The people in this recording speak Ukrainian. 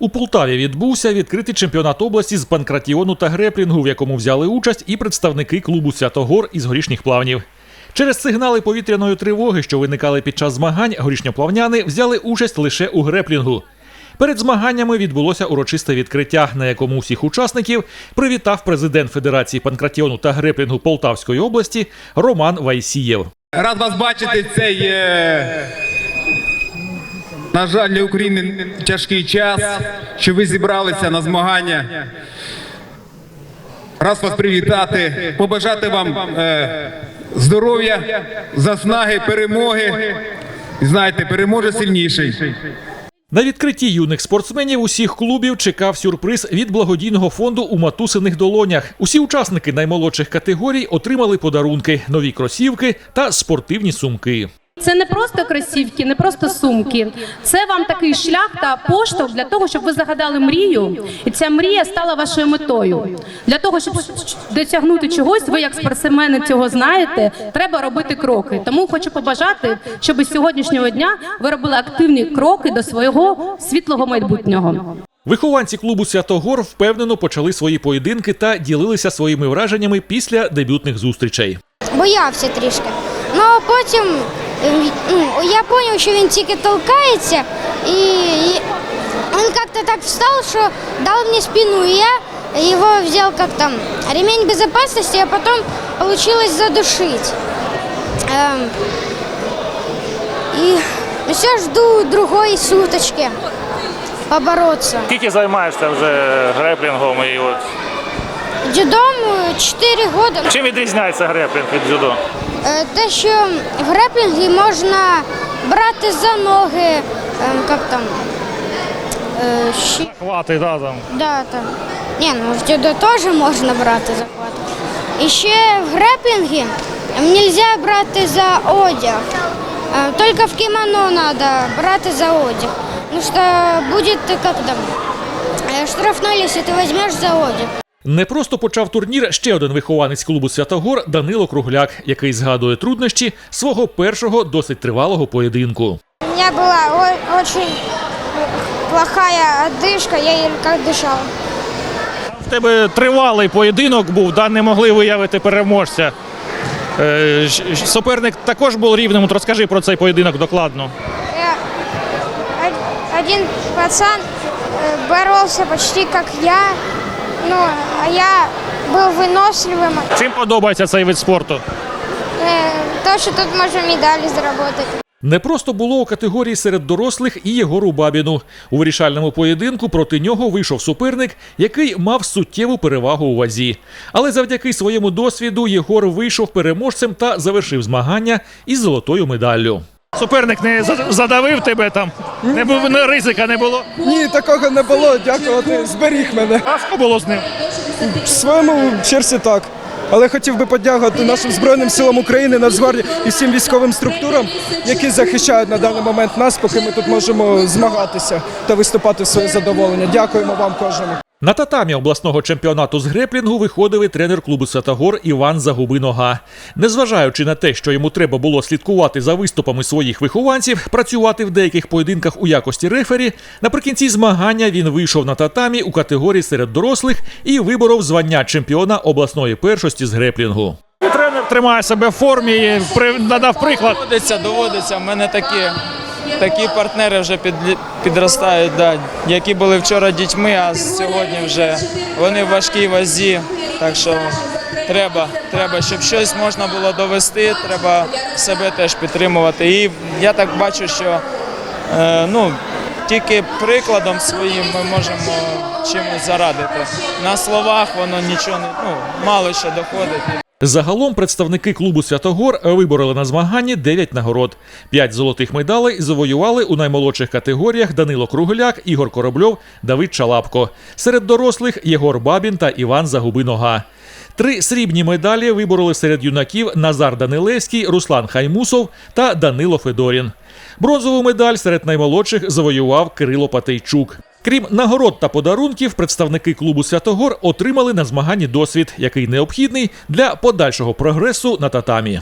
У Полтаві відбувся відкритий чемпіонат області з панкратіону та греплінгу, в якому взяли участь і представники клубу Святогор із горішніх плавнів. Через сигнали повітряної тривоги, що виникали під час змагань, горішньоплавняни взяли участь лише у греплінгу. Перед змаганнями відбулося урочисте відкриття, на якому усіх учасників привітав президент Федерації панкратіону та греплінгу Полтавської області Роман Вайсієв. Рад вас бачити в цей, е, на жаль, для України тяжкий час, що ви зібралися на змагання. Раз вас привітати, побажати вам е, здоров'я, заснаги, перемоги. І знаєте, переможе сильніший. На відкритті юних спортсменів усіх клубів чекав сюрприз від благодійного фонду у матусиних долонях. Усі учасники наймолодших категорій отримали подарунки, нові кросівки та спортивні сумки. Це не просто кросівки, не просто сумки. Це вам такий шлях та поштовх для того, щоб ви загадали мрію, і ця мрія стала вашою метою. Для того, щоб досягнути чогось, ви як спортсмени цього знаєте, треба робити кроки. Тому хочу побажати, щоб з сьогоднішнього дня ви робили активні кроки до свого світлого майбутнього. Вихованці клубу Святогор впевнено почали свої поєдинки та ділилися своїми враженнями після дебютних зустрічей. боявся трішки. Ну а потім я зрозумів, що він тільки толкається, і і він як-то так встав, що дав мені спину, і я його взяв як там ремень безопасности, а вийшло задушити. Ем, і все жду другої суточки побороться. Скільки займаєшся вже греплінгом і от Дідом 4 роки. чим відрізняється греплінг від дзюдо? Е, Те, що в греплінгі можна брати за ноги, ем, як там. е, щі- да, там. Да, там. Ні, ну в дзюдо теж можна брати захват. І ще в греплінгі не можна брати за одяг. Е, Тільки в кімоно треба брати за одяг. Ну що буде як там. е, якщо ти візьмеш за одяг. Не просто почав турнір ще один вихованець клубу Святогор Данило Кругляк, який згадує труднощі свого першого досить тривалого поєдинку. У меня была о- очень плохая одышка, я еле как дышала. В тебе тривалий поєдинок був, да, не могли виявити переможця. Е, щ- щ- Суперник також був рівним. От розкажи про цей поєдинок докладно. Я, од- один пацан э, боролся почти как я, ну, а я был выносливым. Чим подобається цей вид спорту? Э, То, что тут можно медали заработать. Не просто було у категорії серед дорослих і Єгору Бабіну. У вирішальному поєдинку проти нього вийшов суперник, який мав суттєву перевагу у вазі. Але завдяки своєму досвіду Єгор вийшов переможцем та завершив змагання із золотою медаллю. Суперник не за- задавив тебе там, не був не, ризика не було. Ні, такого не було. Дякувати, зберіг мене. Важко було з ним. В своєму черзі так. Але хотів би подякувати нашим Збройним силам України, Нацгвардії і всім військовим структурам, які захищають на даний момент нас, поки ми тут можемо змагатися та виступати в своє задоволення. Дякуємо вам кожному. На татамі обласного чемпіонату з греплінгу виходив і тренер клубу Святогор Іван Загубинога. Незважаючи на те, що йому треба було слідкувати за виступами своїх вихованців, працювати в деяких поєдинках у якості рефері, наприкінці змагання він вийшов на татамі у категорії серед дорослих і виборов звання чемпіона обласної першості з греплінгу. Тренер тримає себе в формі, і при- надав приклад. Доводиться, доводиться. У мене такі, такі партнери вже під, підростають, да, які були вчора дітьми, а сьогодні вже вони в важкій вазі. Так що треба, треба, щоб щось можна було довести, треба себе теж підтримувати. І я так бачу, що е, ну, тільки прикладом своїм ми можемо чимось зарадити. На словах воно нічого не ну, мало що доходить. Загалом представники клубу Святогор вибороли на змаганні 9 нагород. 5 золотих медалей завоювали у наймолодших категоріях Данило Кругляк, Ігор Корабльов, Давид Чалапко. Серед дорослих Єгор Бабін та Іван Загубинога. Три срібні медалі вибороли серед юнаків Назар Данилевський, Руслан Хаймусов та Данило Федорін. Бронзову медаль серед наймолодших завоював Кирило Патейчук. Крім нагород та подарунків, представники клубу Святогор отримали на змаганні досвід, який необхідний для подальшого прогресу на татамі.